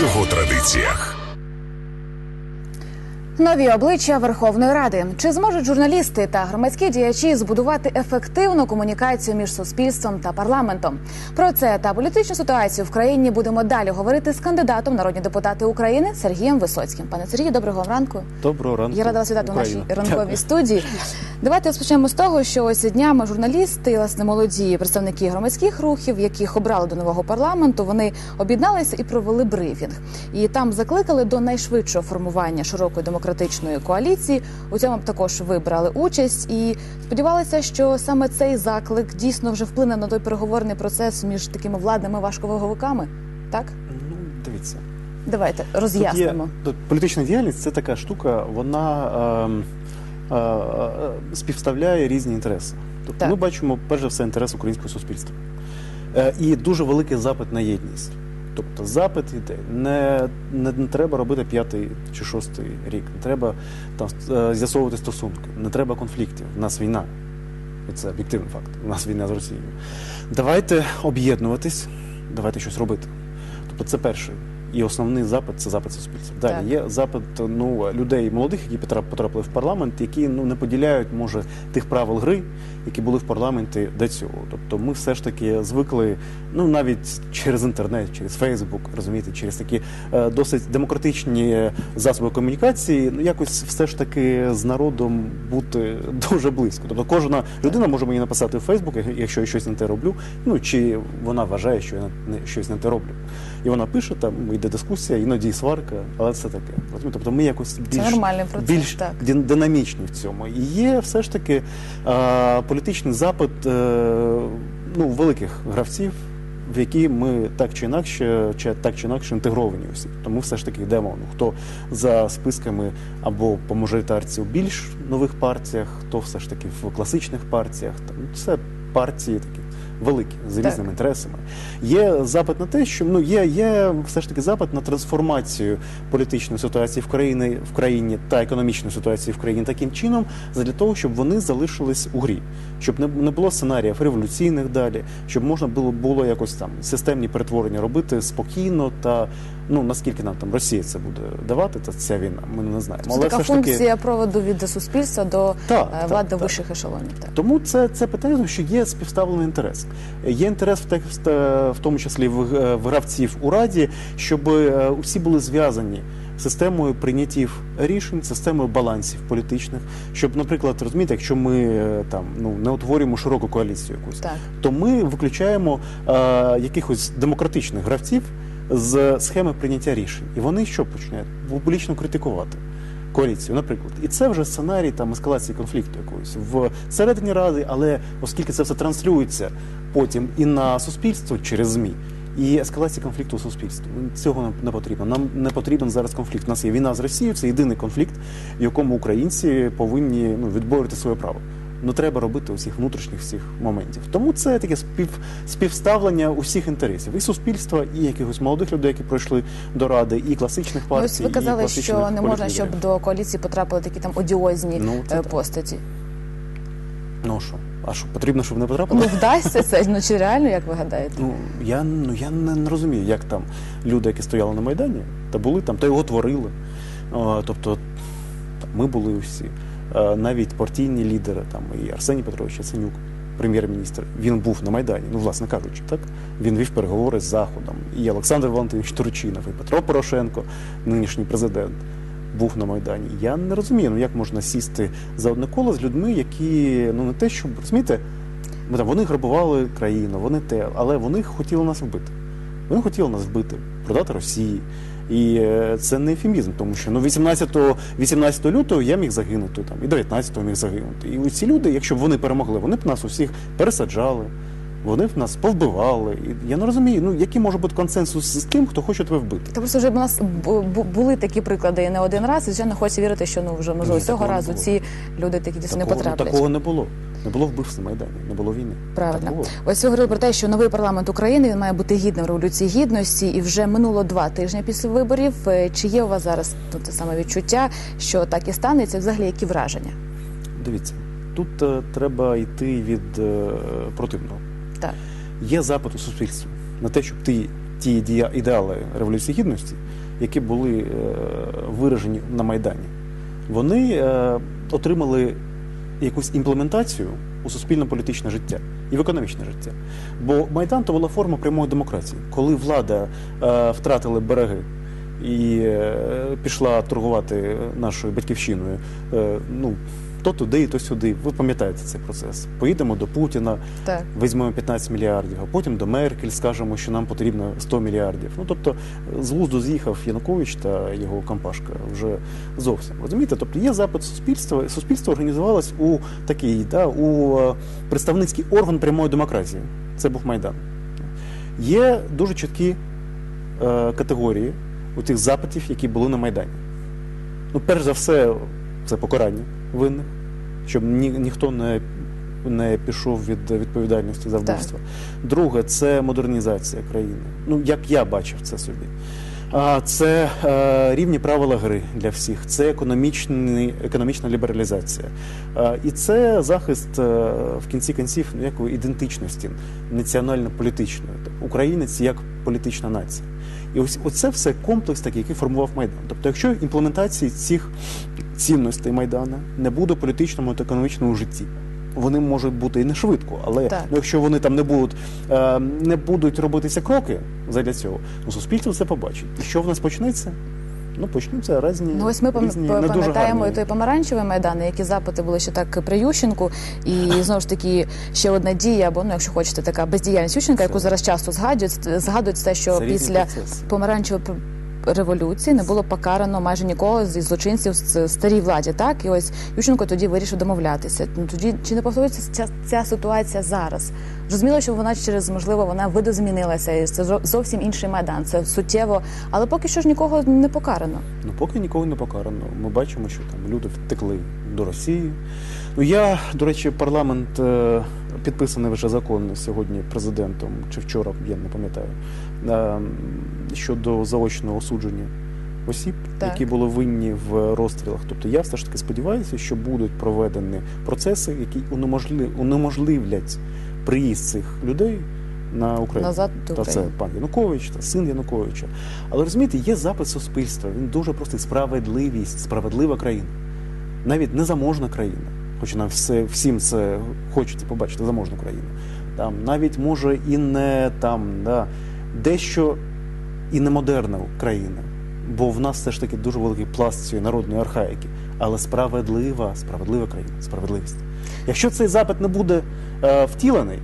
його традиціях. Нові обличчя Верховної Ради чи зможуть журналісти та громадські діячі збудувати ефективну комунікацію між суспільством та парламентом? Про це та політичну ситуацію в країні будемо далі говорити з кандидатом народні депутати України Сергієм Висоцьким. Пане Сергію, доброго ранку. Доброго ранку. Я рада вас вітати у нашій ранковій студії. Давайте розпочнемо з того, що ось днями журналісти, власне, молоді представники громадських рухів, яких обрали до нового парламенту, вони об'єдналися і провели брифінг. І там закликали до найшвидшого формування широкої демократичної коаліції. У цьому також ви брали участь і сподівалися, що саме цей заклик дійсно вже вплине на той переговорний процес між такими владними важковаговиками. Так, Ну, дивіться. давайте роз'яснимо. Політична діяльність це така штука, вона е, співставляє різні інтереси. Тобто Так. ми бачимо перш за все інтерес українського суспільства. Е, і дуже великий запит на єдність. Тобто запит іде. Не, не, не треба робити п'ятий чи шостий рік, не треба там е, з'ясовувати стосунки, не треба конфліктів. У нас війна. І це об'єктивний факт. У нас війна з Росією. Давайте об'єднуватись, давайте щось робити. Тобто це перший і основний запит це запит суспільства. Далі Так. є запит ну, людей молодих, які потрапили в парламент, які ну, не поділяють, може, тих правил гри, які були в парламенті до цього. Тобто ми все ж таки звикли, ну навіть через інтернет, через Фейсбук, розумієте, через такі е, досить демократичні засоби комунікації, ну якось все ж таки з народом бути дуже близько. Тобто кожна людина може мені написати в Фейсбук, якщо я щось не те роблю, ну чи вона вважає, що я не щось не те роблю. І вона пише, там йде дискусія, іноді і сварка, але це таке. Тобто ми якось більш, процес, більш так. дин- динамічні в цьому. І є все ж таки е, політичний запит е, ну, великих гравців, в які ми так чи інакше, чи так чи інакше інтегровані усі. Тому все ж таки йдемо. Ну, хто за списками або по мажоритарці у більш нових партіях, хто все ж таки в класичних партіях. Там, це партії такі великі, з Так. різними інтересами. Є запит на те, що ну є, є все ж таки запит на трансформацію політичної ситуації в країні в країні та економічної ситуації в країні таким чином, для того, щоб вони залишились у грі, щоб не, було сценаріїв революційних далі, щоб можна було було якось там системні перетворення робити спокійно та ну наскільки нам там Росія це буде давати, та ця війна, ми не знаємо. Це така все ж таки- функція проводу від суспільства до Так, е, так, влади так. вищих ешелонів. Так. Тому це, це питання, що є співставлений інтерес. Є інтерес в, в тому числі в, е, в гравців у раді, щоб е, усі були зв'язані системою прийняттів рішень, системою балансів політичних. Щоб, наприклад, розумієте, якщо ми е, там ну не утворюємо широку коаліцію якусь, Так. то ми виключаємо е, якихось демократичних гравців з схеми прийняття рішень. І вони що починають? Публічно критикувати коаліцію, наприклад. І це вже сценарій там ескалації конфлікту якоїсь в середині ради, але оскільки це все транслюється потім і на суспільство через ЗМІ. І ескалація конфлікту у суспільстві. Ну, Цього нам не потрібно. Нам не потрібен зараз конфлікт. У нас є війна з Росією, це єдиний конфлікт, в якому українці повинні ну, відборювати своє право. Не треба робити усіх внутрішніх всіх моментів. Тому це таке спів, співставлення усіх інтересів і суспільства, і якихось молодих людей, які пройшли до ради, і класичних Ну, партій. ось ви казали, класичних що не можна, щоб до коаліції потрапили такі там одіозні Ну, е, так. постаті. Ну що, а що потрібно, щоб не потрапили? Ну вдасться це, ну чи реально, як ви гадаєте? Ну я ну я не, не розумію, як там люди, які стояли на майдані, та були там, та його творили. А, тобто ми були усі, навіть партійні лідери, там і Арсеній Петрович Яценюк, прем'єр-міністр, він був на майдані. Ну, власне кажучи, так він вів переговори з Заходом. І Олександр Валентинович Турчинов, і Петро Порошенко, нинішній президент. Був на майдані. Я не розумію, ну як можна сісти за одне коло з людьми, які ну не те, щоб розумієте, вони грабували країну, вони те, але вони хотіли нас вбити. Вони хотіли нас вбити, продати Росії. І е, це не ефемізм, тому що ну 18, 18 лютого я міг загинути там, і 19-го міг загинути. І ці люди, якщо б вони перемогли, вони б нас усіх пересаджали, вони б нас повбивали. І я не розумію, ну який може бути консенсус з тим, хто хоче тебе вбити. Та просто вже у нас бу- бу- були такі приклади і не один раз, і звичайно хочеться вірити, що ну вже можливо Ні, цього разу ці люди такі дійсно не потраплять. такого не було. Не було вбивств на Майдані, не було війни. Правильно. Було. Ось ви говорили про те, що новий парламент України він має бути гідним революції гідності, і вже минуло два тижні після виборів. Е, Чи є у вас зараз ну, те саме відчуття, що так і станеться? Взагалі, які враження? Дивіться, тут е, треба йти від е, противного. Так. Є запит у суспільстві на те, щоб ті ідеа- ідеали Революції Гідності, які були е, виражені на Майдані, вони е, отримали якусь імплементацію у суспільно-політичне життя і в економічне життя. Бо Майдан то була форма прямої демократії, коли влада е, втратила береги і е, пішла торгувати нашою батьківщиною. Е, ну, то туди, і то сюди. Ви пам'ятаєте цей процес. Поїдемо до Путіна, Так. візьмемо 15 мільярдів, а потім до Меркель скажемо, що нам потрібно 100 мільярдів. Ну тобто з глузду з'їхав Янукович та його компашка вже зовсім. Розумієте? Тобто є запит суспільства. Суспільство організувалось у такий, да, у е, представницький орган прямої демократії. Це був Майдан. Є дуже чіткі е, категорії у тих запитів, які були на Майдані. Ну, перш за все, це покарання винних, щоб ні, ніхто не, не пішов від відповідальності за вбивство. Друге, це модернізація країни. Ну, як я бачив це собі. А це е, рівні правила гри для всіх, це економічний, економічна лібералізація. Е, і це захист е, в кінці кінців ну, якої ідентичності національно-політичної. Українець як політична нація. І ось оце все комплекс такий, який формував Майдан. Тобто, якщо імплементації цих цінностей Майдана не буде в політичному та економічному житті, вони можуть бути і не швидко, але Так. ну, якщо вони там не будуть, е, не будуть робитися кроки задля цього, ну суспільство це побачить. І що в нас почнеться? Ну почнуться різні. Ну ось ми різні, не дуже пам'ятаємо гарні. і той помаранчевий майдан, які запити були ще так при Ющенку, і знову ж таки ще одна дія, або ну, якщо хочете, така бездіяльність Ющенка, яку зараз часто згадують, згадують те, що Це різні після процеси. помаранчевої п- революції не було покарано майже нікого зі злочинців з старій владі. Так і ось Ющенко тоді вирішив домовлятися. Ну тоді чи не повторюється ця, ця ситуація зараз? Зрозуміло, що вона через можливо вона видозмінилася, і це зовсім інший майдан. Це суттєво, але поки що ж нікого не покарано. Ну, поки нікого не покарано. Ми бачимо, що там люди втекли до Росії. Ну я, до речі, парламент е, підписаний вже закон сьогодні президентом чи вчора, я не пам'ятаю, е, щодо заочного осудження осіб, Так. які були винні в розстрілах. Тобто я все ж таки сподіваюся, що будуть проведені процеси, які унеможливлять приїзд цих людей на Україну. Назад до Та це пан Янукович, та син Януковича. Але розумієте, є запит суспільства. Він дуже простий. Справедливість, справедлива країна. Навіть незаможна країна. Хоч нам все, всім це хочеться побачити, заможну країну. Там навіть може і не там, да, дещо і не модерна країна. Бо в нас все ж таки дуже великий пласт цієї народної архаїки. Але справедлива, справедлива країна, справедливість. Якщо цей запит не буде е, втілений,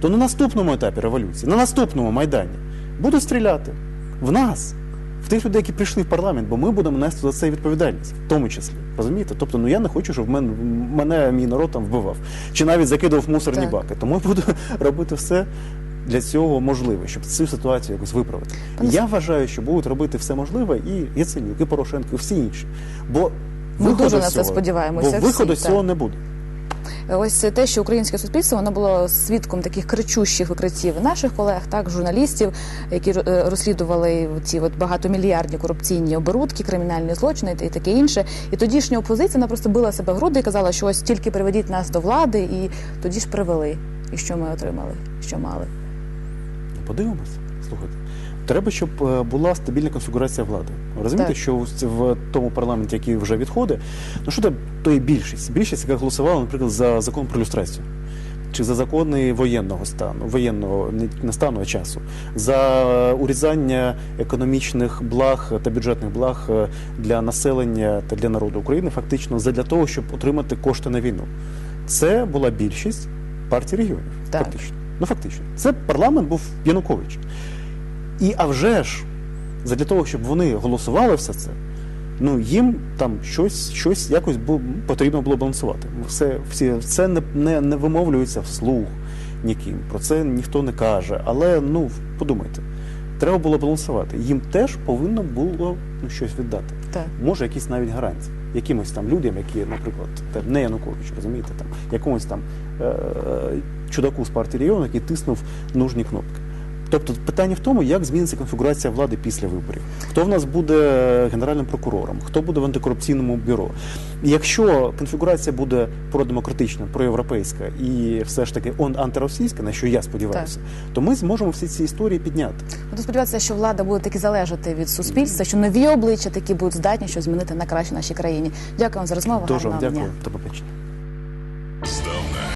то на наступному етапі революції, на наступному майдані будуть стріляти в нас, в тих людей, які прийшли в парламент, бо ми будемо нести за це відповідальність, в тому числі. Розумієте? Тобто, ну я не хочу, щоб мене, мене мій народ там вбивав, чи навіть закидував мусорні Так. баки. Тому я буду робити все. Для цього можливе, щоб цю ситуацію якось виправити. Пане Я вважаю, що будуть робити все можливе і Яценюк, і Порошенко, і всі інші. Бо Ми дуже на це сподіваємося Бо всі, виходу так. цього не буде. Ось те, що українське суспільство воно було свідком таких кричущих викриттів наших колег, так журналістів, які е, розслідували ці от багатомільярдні корупційні оборудки, кримінальні злочини і таке інше. І тодішня опозиція просто била себе в груди і казала, що ось тільки приведіть нас до влади, і тоді ж привели. І що ми отримали? Що мали? Подивимося. Слухайте. Треба, щоб е, була стабільна конфігурація влади. Розумієте, Так. що в- тому парламенті, який вже відходить, ну що там, то є більшість. Більшість, яка голосувала, наприклад, за закон про люстрацію. Чи за закони воєнного стану, воєнного не- стану, а часу, за урізання економічних благ та бюджетних благ е, для населення та для народу України, фактично для того, щоб отримати кошти на війну. Це була більшість партії регіонів. Так. Фактично. Ну фактично, це парламент був Янукович. І а вже ж, задля того, щоб вони голосували все це, ну їм там щось, щось якось бу- потрібно було балансувати. Все, всі, це не, не, не вимовлюється вслух ніким. Про це ніхто не каже. Але ну подумайте, треба було балансувати. Їм теж повинно було ну, щось віддати. Так. Може, якісь навіть гарантії. Якимось там людям, які, наприклад, не Янукович, розумієте, там якомусь там е- чудаку з партії регіону, який тиснув нужні кнопки. Тобто питання в тому, як зміниться конфігурація влади після виборів. Хто в нас буде генеральним прокурором, хто буде в антикорупційному бюро. Якщо конфігурація буде продемократична, проєвропейська і все ж таки он антиросійська, на що я сподіваюся, то ми зможемо всі ці історії підняти. Буду сподіватися, що влада буде таки залежати від суспільства, що нові обличчя такі будуть здатні щось змінити на краще в нашій країні. Дякую вам за розмову. Дуже вам дякую. До побачення.